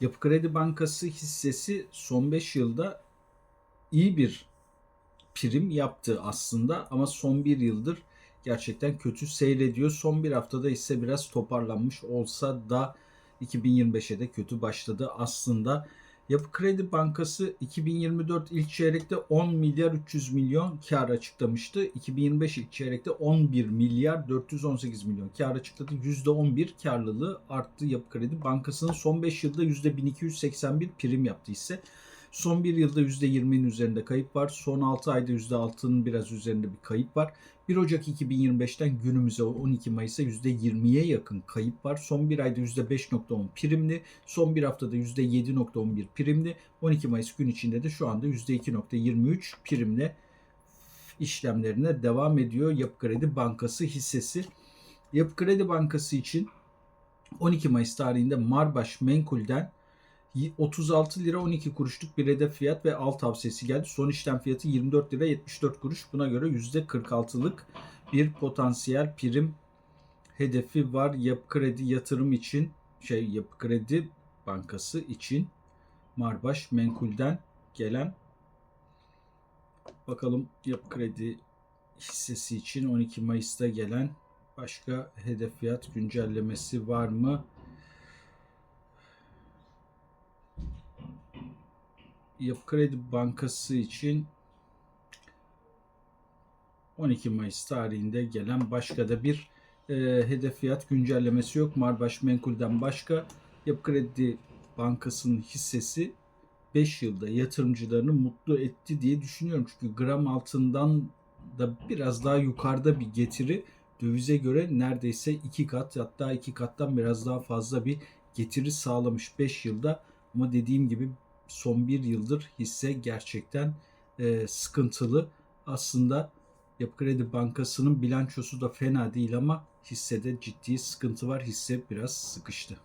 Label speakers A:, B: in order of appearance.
A: Yapı Kredi Bankası hissesi son 5 yılda iyi bir prim yaptı aslında ama son bir yıldır gerçekten kötü seyrediyor. Son bir haftada ise biraz toparlanmış olsa da 2025'e de kötü başladı aslında. Yapı Kredi Bankası 2024 ilk çeyrekte 10 milyar 300 milyon kar açıklamıştı. 2025 ilk çeyrekte 11 milyar 418 milyon kar açıkladı. %11 karlılığı arttı Yapı Kredi Bankası'nın son 5 yılda %1281 prim yaptı ise Son bir yılda %20'nin üzerinde kayıp var. Son 6 ayda %6'nın biraz üzerinde bir kayıp var. 1 Ocak 2025'ten günümüze 12 Mayıs'a %20'ye yakın kayıp var. Son bir ayda %5.10 primli. Son bir haftada %7.11 primli. 12 Mayıs gün içinde de şu anda %2.23 primle işlemlerine devam ediyor Yapı Kredi Bankası hissesi. Yapı Kredi Bankası için 12 Mayıs tarihinde Marbaş Menkul'den 36 lira 12 kuruşluk bir hedef fiyat ve al tavsiyesi geldi. Son işlem fiyatı 24 lira 74 kuruş. Buna göre %46'lık bir potansiyel prim hedefi var. Yapı kredi yatırım için şey yapı kredi bankası için Marbaş Menkul'den gelen bakalım yapı kredi hissesi için 12 Mayıs'ta gelen başka hedef fiyat güncellemesi var mı? Yapı Kredi Bankası için 12 Mayıs tarihinde gelen başka da bir e, hedef fiyat güncellemesi yok. Marbaş Menkul'den başka Yapı Kredi Bankası'nın hissesi 5 yılda yatırımcılarını mutlu etti diye düşünüyorum. Çünkü gram altından da biraz daha yukarıda bir getiri dövize göre neredeyse iki kat hatta iki kattan biraz daha fazla bir getiri sağlamış 5 yılda. Ama dediğim gibi son bir yıldır hisse gerçekten e, sıkıntılı. Aslında Yapı Kredi Bankası'nın bilançosu da fena değil ama hissede ciddi sıkıntı var. Hisse biraz sıkıştı.